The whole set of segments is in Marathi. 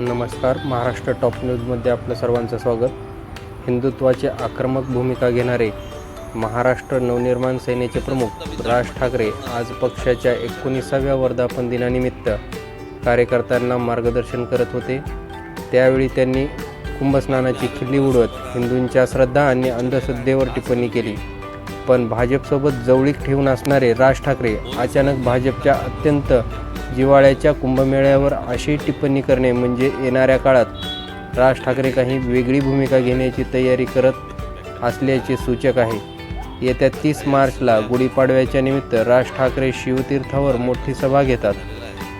नमस्कार महाराष्ट्र टॉप न्यूजमध्ये आपलं सर्वांचं स्वागत. हिंदुत्वाची आक्रमक भूमिका घेणारे महाराष्ट्र नवनिर्माण सेनेचे प्रमुख राज ठाकरे आज पक्षाच्या एकोणीसाव्या वर्धापन दिनानिमित्त कार्यकर्त्यांना मार्गदर्शन करत होते. त्यावेळी त्यांनी कुंभस्नानाची खिल्ली उडवत हिंदूंच्या श्रद्धा आणि अंधश्रद्धेवर टिप्पणी केली. पण भाजपसोबत जवळीक ठेवून असणारे राज ठाकरे अचानक भाजपच्या अत्यंत जिवाळ्याच्या कुंभमेळ्यावर अशी टिप्पणी करणे म्हणजे येणाऱ्या काळात राज ठाकरे काही वेगळी भूमिका घेण्याची तयारी करत असल्याचे सूचक आहे. येत्या तीस मार्चला गुढीपाडव्याच्या निमित्त राज ठाकरे शिवतीर्थावर मोठी सभा घेतात.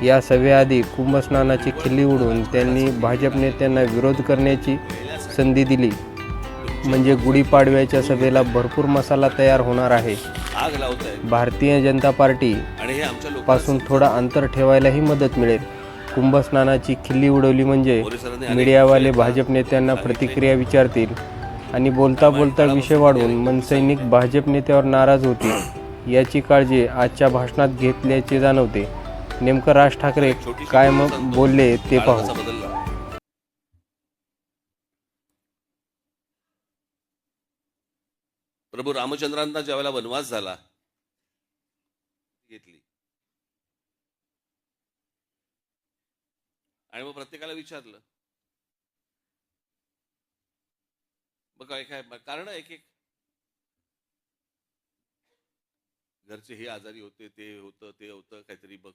या सभेआधी कुंभस्नानाची खिल्ली उडवून त्यांनी भाजप नेत्यांना विरोध करण्याची संधी दिली. म्हणजे गुढीपाडव्याच्या सभेला भरपूर मसाला तयार होणार आहे. भारतीय जनता पार्टी पासून थोडा अंतर ठेवायलाही मदत मिळेल. कुंभस्नानाची खिल्ली उडवली म्हणजे मीडियावाले भाजप नेत्यांना प्रतिक्रिया विचारतील आणि बोलता बोलता विषय वाढवून मनसैनिक भाजप नेत्यावर नाराज होतील. याची काळजी आजच्या भाषणात घेतल्याचे जाणवते. नेमकं राज ठाकरे काय मग बोलले ते पाहू. प्रभू रामचंद्रांना ज्यावेळेला वनवास झाला घेतली. आणि मग प्रत्येकाला विचारलं. मग काय काय कारण एक एक. घरचे हे आजारी होते ते होतं ते होतं काहीतरी बघ.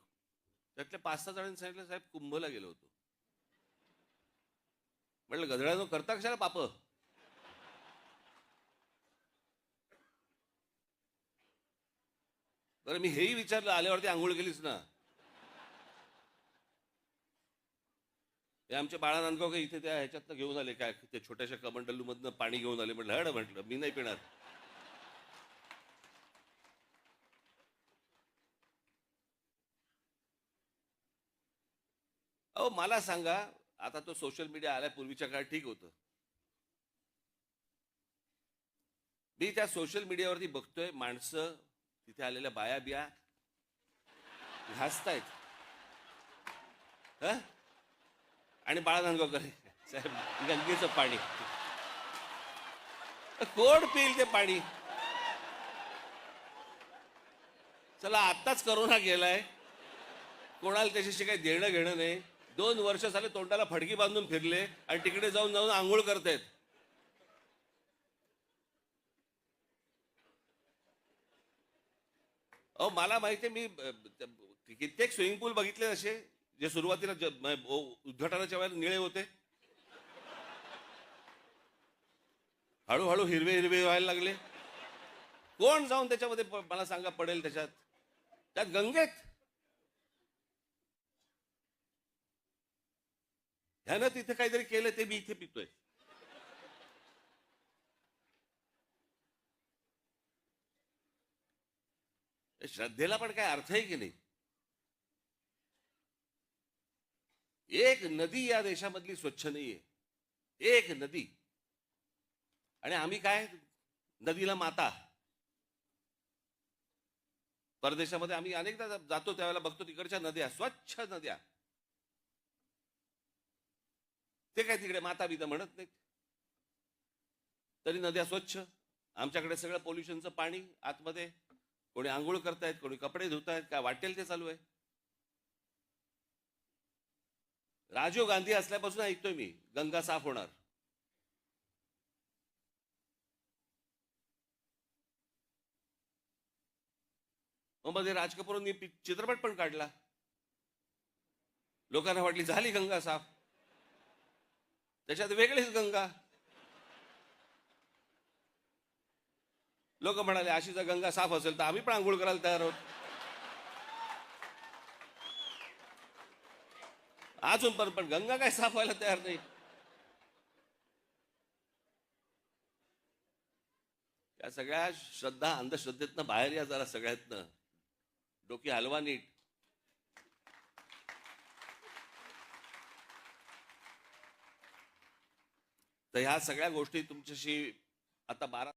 त्यातल्या पाच सहा जणांनी सांगितलं साहेब कुंभला गेलो होतो. म्हटलं गधड्यानं करता कशाला पाप? बरं मी हेही विचारलं आल्यावरती आंघोळ केलीच ना. हे आमच्या बाळा नांदगाव काही इथे त्या ह्याच्यातनं घेऊन आले काय त्या छोट्याशा कमंडलू मधनं पाणी घेऊन आले म्हटलं हड म्हटलं मी नाही पिणार. अहो मला सांगा आता तो सोशल मीडिया आल्या पूर्वीच्या काळात ठीक होतं. मी त्या सोशल मीडियावरती बघतोय माणसं तिथे आलेल्या बाया बिया घासतायत. आणि बाळा नांदगावकर साहेब गंगेचं पाणी. कोण पिईल ते पाणी? चला आत्ताच करोना गेलाय. कोणाला त्याच्याशी काही देणं घेणं नाही. दोन वर्ष झाले तोंडाला फडकी बांधून फिरले आणि तिकडे जाऊन जाऊन आंघोळ करतायत. अहो मला माहिती मी कित्येक स्विमिंग पूल बघितले असे जे सुरुवातीला उद्घाटनाच्या वेळेला निळे होते. हळूहळू हिरवे हिरवे व्हायला लागले. कोण जाऊन त्याच्यामध्ये मला सांगा पडेल त्याच्यात? त्यात गंगेत ह्यानं तिथे काहीतरी केलं ते मी इथे पितोय. श्रद्धेला पण काय अर्थ आहे की नाही? एक नदी या देशामधली स्वच्छ नाहीये. एक नदी. आणि आम्ही काय? नदीला माता. परदेशामध्ये आम्ही अनेकदा जातो त्यावेळेला बघतो तिकडच्या नद्या स्वच्छ नद्या. ते काय तिकडे माता बिता म्हणत नाहीत. तरी नद्या स्वच्छ. आमच्याकडे सगळं पोल्युशनचं पाणी आतमध्ये. कोणी आंघोळ करतायत कोणी कपडे धुतायत काय वाटेल ते चालू आहे. राजीव गांधी असल्यापासून ऐकतोय मी गंगा साफ होणार. मग मध्ये राज कपूरांनी चित्रपट पण काढला. लोकांना वाटली झाली गंगा साफ. त्याच्यात वेगळीच गंगा. लोक म्हणाले अशी जर गंगा साफ असेल तर आम्ही पण आंघोळ करायला तयार आहोत. अजून पण पण गंगा काय साफ व्हायला तयार नाही. या सगळ्या श्रद्धा अंधश्रद्धेतनं बाहेर या जरा सगळ्यातनं. डोकी हलवा नीट. तर ह्या सगळ्या गोष्टी तुमच्याशी आता बारा